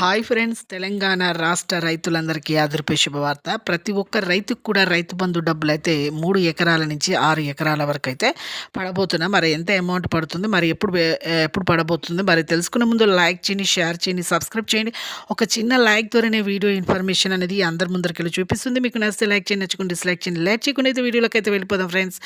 Hi friends Telangana రాష్ట్ర రైతులందరికీ అదృపే శుభవార్త. ప్రతి ఒక్క రైతుకు కూడా రైతు బంధు డబ్బులు అయితే మూడు ఎకరాల నుంచి ఆరు ఎకరాల వరకు అయితే పడబోతున్నాయి మరి ఎంత అమౌంట్ పడుతుంది మరి ఎప్పుడు ఎప్పుడు పడబోతుంది మరి తెలుసుకునే ముందు లైక్ చేయండి షేర్ చేయండి సబ్స్క్రైబ్ చేయండి. ఒక చిన్న లైక్ ద్వారానే వీడియో ఇన్ఫర్మేషన్ అనేది అందరి ముందరికి వెళ్ళి చూపిస్తుంది. మీకు నచ్చితే లైక్ చేయండి నచ్చుకుని డిస్లైక్ చేయండి. లైక్ చేయకుండా అయితే వీడియోలోకి అయితే వెళ్ళిపోదాం ఫ్రెండ్స్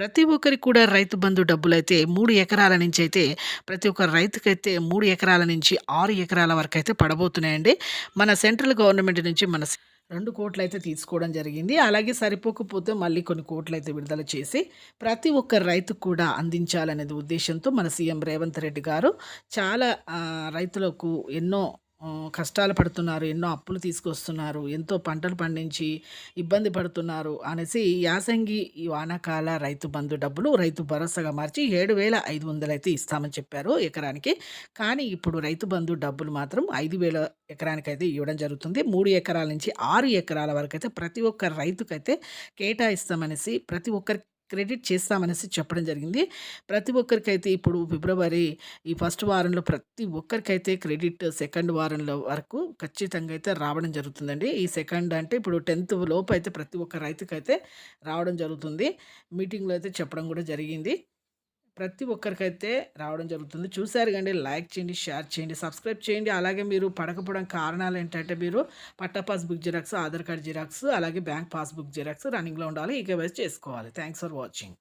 ప్రతి ఒక్కరికి కూడా రైతు బంధు డబ్బులు అయితే మూడు ఎకరాల నుంచి అయితే ప్రతి ఒక్క రైతుకైతే మూడు ఎకరాల నుంచి ఆరు ఎకరాల వరకు అయితే పడబో పడబోతున్నాయండి మన సెంట్రల్ గవర్నమెంట్ నుంచి మన రెండు కోట్లు అయితే తీసుకోవడం జరిగింది. అలాగే సరిపోకపోతే మళ్ళీ కొన్ని కోట్లు అయితే విడుదల చేసి ప్రతి ఒక్క రైతుకు కూడా అందించాలనేది ఉద్దేశంతో మన సీఎం రేవంత్ రెడ్డి గారు చాలా రైతులకు ఎన్నో కష్టాలు పడుతున్నారు ఎన్నో అప్పులు తీసుకొస్తున్నారు ఎంతో పంటలు పండించి ఇబ్బంది పడుతున్నారు అనేసి యాసంగి ఈ వానాకాల రైతు బంధు డబ్బులు రైతు భరోసాగా మార్చి ఏడు వేల ఐదు వందలు అయితే ఇస్తామని చెప్పారు ఎకరానికి. కానీ ఇప్పుడు రైతు బంధు డబ్బులు మాత్రం ఐదు వేల ఎకరానికి అయితే ఇవ్వడం జరుగుతుంది. మూడు ఎకరాల నుంచి ఆరు ఎకరాల వరకు అయితే ప్రతి ఒక్క రైతుకైతే కేటాయిస్తామనేసి ప్రతి ఒక్కరికి క్రెడిట్ చేస్తామనేసి చెప్పడం జరిగింది. ప్రతి ఒక్కరికైతే ఇప్పుడు ఫిబ్రవరి ఈ ఫస్ట్ వారంలో ప్రతి ఒక్కరికైతే క్రెడిట్ సెకండ్ వారంలో వరకు ఖచ్చితంగా అయితే రావడం జరుగుతుందండి. ఈ సెకండ్ అంటే ఇప్పుడు టెన్త్ లోపు అయితే ప్రతి ఒక్క రైతుకైతే రావడం జరుగుతుంది. మీటింగ్లో అయితే చెప్పడం కూడా జరిగింది. ప్రతి ఒక్కరికైతే రావడం జరుగుతుంది. చూశారు కండి లైక్ చేయండి షేర్ చేయండి సబ్స్క్రైబ్ చేయండి. అలాగే మీరు పడకపోవడం కారణాలు ఏంటంటే మీరు పట్టా passbook xerox Aadhaar card xerox అలాగే బ్యాంక్ పాస్బుక్ జిరాక్స్ రన్నింగ్లో ఉండాలి. ఈ కేవైసీ చేసుకోవాలి. Thanks for watching.